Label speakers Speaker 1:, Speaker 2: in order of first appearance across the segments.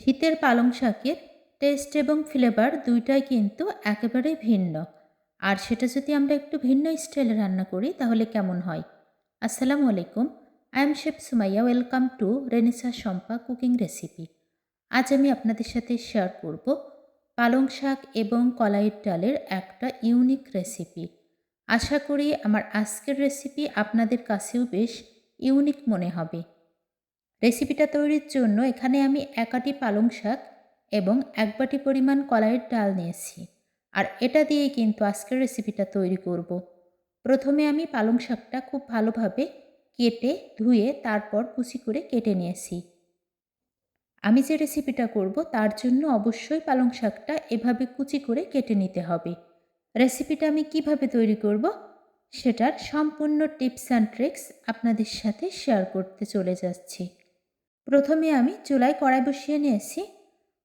Speaker 1: শীতের পালং শাকের টেস্ট এবং ফ্লেভার দুইটাই কিন্তু একেবারেই ভিন্ন। আর সেটা যদি আমরা একটু ভিন্ন স্টাইলে রান্না করি, তাহলে কেমন হয়? আসসালামু আলাইকুম I am chef Sumaiya welcome to Renisa Shampa cooking recipe আজ আমি আপনাদের সাথে শেয়ার করব পালং শাক এবং কলাইয়ের ডালের একটা ইউনিক রেসিপি আশা করি আমার আজকের রেসিপি আপনাদের কাছেও বেশ ইউনিক মনে হবে। রেসিপিটা তৈরির জন্য এখানে আমি একাটি পালং শাক এবং এক বাটি পরিমাণ কলাইয়ের ডাল নিয়েছি। আর এটা দিয়েই কিন্তু আজকের রেসিপিটা তৈরি করব। প্রথমে আমি পালং শাকটা খুব ভালোভাবে কেটে, ধুয়ে, তারপর কুচি করে কেটে নিয়েছি। আমি যে রেসিপিটা করব তার জন্য অবশ্যই পালং শাকটা এভাবে কুচি করে কেটে নিতে হবে। রেসিপিটা আমি কীভাবে তৈরি করব সেটার সম্পূর্ণ টিপস অ্যান্ড ট্রিক্স আপনাদের সাথে শেয়ার করতে চলে যাচ্ছি। প্রথমে আমি চুলায় কড়াই বসিয়ে নিয়েছি,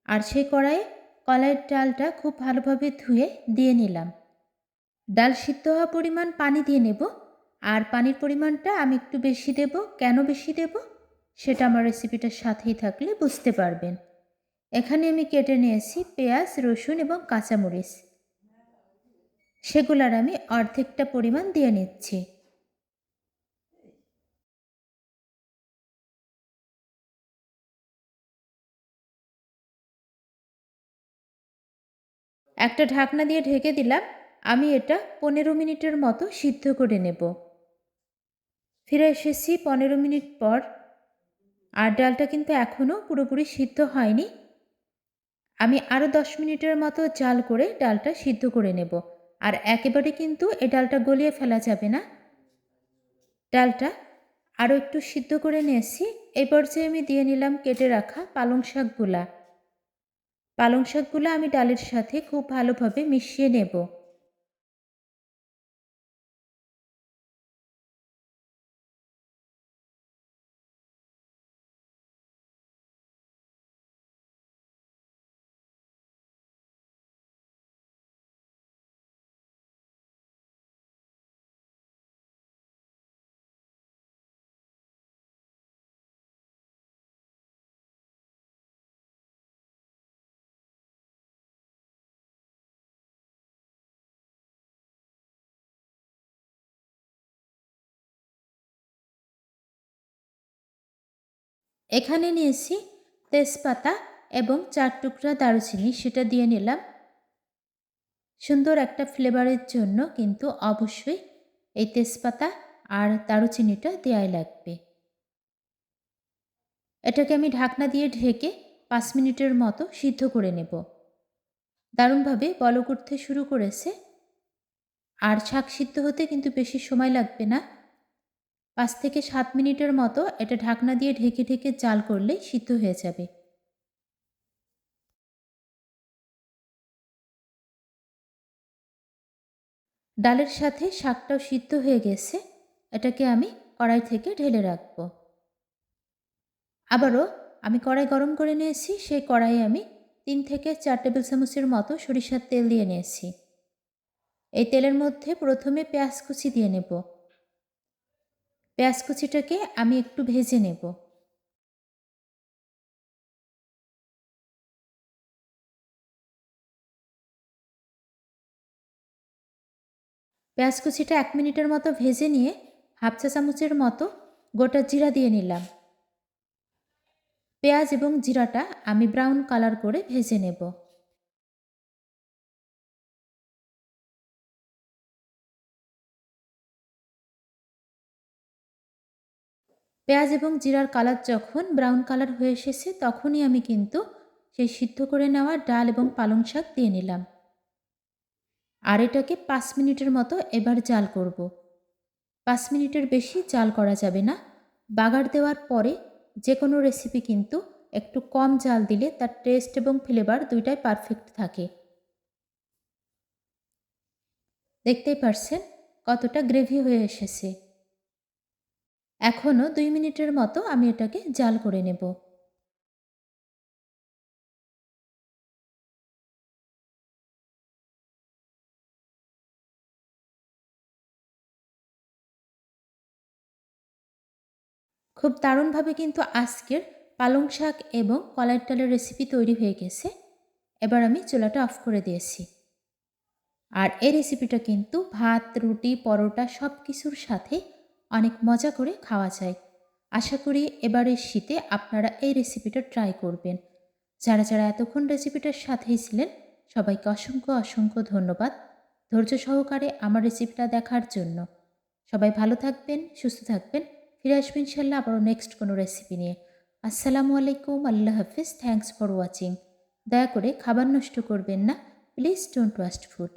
Speaker 1: আর সেই কড়াইয়ে কলাইয়ের ডালটা খুব ভালোভাবে ধুয়ে দিয়ে নিলাম। ডাল সিদ্ধ হওয়া পরিমাণ পানি দিয়ে নেব, আর পানির পরিমাণটা আমি একটু বেশি দেব। কেন বেশি দেব? সেটা আমার রেসিপিটার সাথেই থাকলে বুঝতে পারবেন। এখানে আমি কেটে নিয়েছি পেঁয়াজ, রসুন এবং কাঁচামরিচ। সেগুলার আমি অর্ধেকটা পরিমাণ দিয়ে নিচ্ছি। একটা ঢাকনা দিয়ে ঢেকে দিলাম, আমি এটা পনেরো মিনিটের মতো সিদ্ধ করে নেব। ফিরে এসেছি পনেরো মিনিট পর। আর ডালটা কিন্তু এখনও পুরোপুরি সিদ্ধ হয়নি। আমি আরও দশ মিনিটের মতো জাল করে ডালটা সিদ্ধ করে নেব। আর একেবারে কিন্তু এই ডালটা গলিয়ে ফেলা যাবে না। ডালটা আরও একটু সিদ্ধ করে নিয়েছি। এই পর্যায়ে আমি দিয়ে নিলাম কেটে রাখা পালং শাকগুলা। পালং শাকগুলো আমি ডালের সাথে খুব ভালোভাবে মিশিয়ে নেব। এখানে নিয়েছি তেজপাতা এবং চার টুকরা দারুচিনি, সেটা দিয়ে নিলাম। সুন্দর একটা ফ্লেভারের জন্য কিন্তু অবশ্যই এই তেজপাতা আর দারুচিনিটা দেওয়াই লাগবে। এটাকে আমি ঢাকনা দিয়ে ঢেকে পাঁচ মিনিটের মতো সিদ্ধ করে নেব। দারুণভাবে বলক উঠতে শুরু করেছে। আর শাক সিদ্ধ হতে কিন্তু বেশি সময় লাগবে না। পাঁচ থেকে সাত মিনিটের মতো এটা ঢাকনা দিয়ে ঢেকে ঢেকে জাল করলে সিদ্ধ হয়ে যাবে। ডালের সাথে শাকটাও সিদ্ধ হয়ে গেছে, এটাকে আমি কড়াই থেকে ঢেলে রাখব। আবারও আমি কড়াই গরম করে নিয়েছি, সেই কড়াইয়ে আমি তিন থেকে চার টেবিল চামচের মতো সরিষার তেল দিয়ে নিয়েছি। এই তেলের মধ্যে প্রথমে পেঁয়াজ কুচি দিয়ে নেব। পেঁয়াজ কুচিটাকে আমি একটু ভেজে নেব। পেঁয়াজ কুচিটা এক মিনিটের মতো ভেজে নিয়ে হাফ চা চামচের মতো গোটা জিরা দিয়ে নিলাম। পেঁয়াজ এবং জিরাটা আমি ব্রাউন কালার করে ভেজে নেব। পেঁয়াজ এবং জিরার কালার যখন ব্রাউন কালার হয়ে এসেছে, তখনই আমি কিন্তু সেই সিদ্ধ করে নেওয়া ডাল এবং পালং শাক দিয়ে নিলাম। আর এটাকে পাঁচ মিনিটের মতো এবার জাল করব। পাঁচ মিনিটের বেশি জাল করা যাবে না। বাগার দেওয়ার পরে যে কোনো রেসিপি কিন্তু একটু কম জাল দিলে তার টেস্ট এবং ফ্লেভার দুইটাই পারফেক্ট থাকে। দেখতেই পারছেন কতটা গ্রেভি হয়ে এসেছে। এখনও দুই মিনিটের মতো আমি এটাকে জাল করে নেব। খুব দারুণভাবে কিন্তু আজকের পালং শাক এবং কলার ডালের রেসিপি তৈরি হয়ে গেছে। এবার আমি চুলাটা অফ করে দিয়েছি। আর এই রেসিপিটা কিন্তু ভাত, রুটি, পরোটা সব কিছুর সাথে অনেক মজা করে খাওয়া যায়। আশা করি এবারের শীতে আপনারা এই রেসিপিটা ট্রাই করবেন। যারা যারা এতক্ষণ রেসিপিটার সাথেই ছিলেন, সবাইকে অসংখ্য অসংখ্য ধন্যবাদ ধৈর্য সহকারে আমার রেসিপিটা দেখার জন্য। সবাই ভালো থাকবেন, সুস্থ থাকবেন। ফিরে আসবেন ইনশাল্লাহ আবারও নেক্সট কোনো রেসিপি নিয়ে। আসসালামু আলাইকুম, আল্লাহ হাফিজ থ্যাংকস ফর ওয়াচিং দয়া করে খাবার নষ্ট করবেন না প্লিজ ডোন্ট ওয়াস্ট ফুড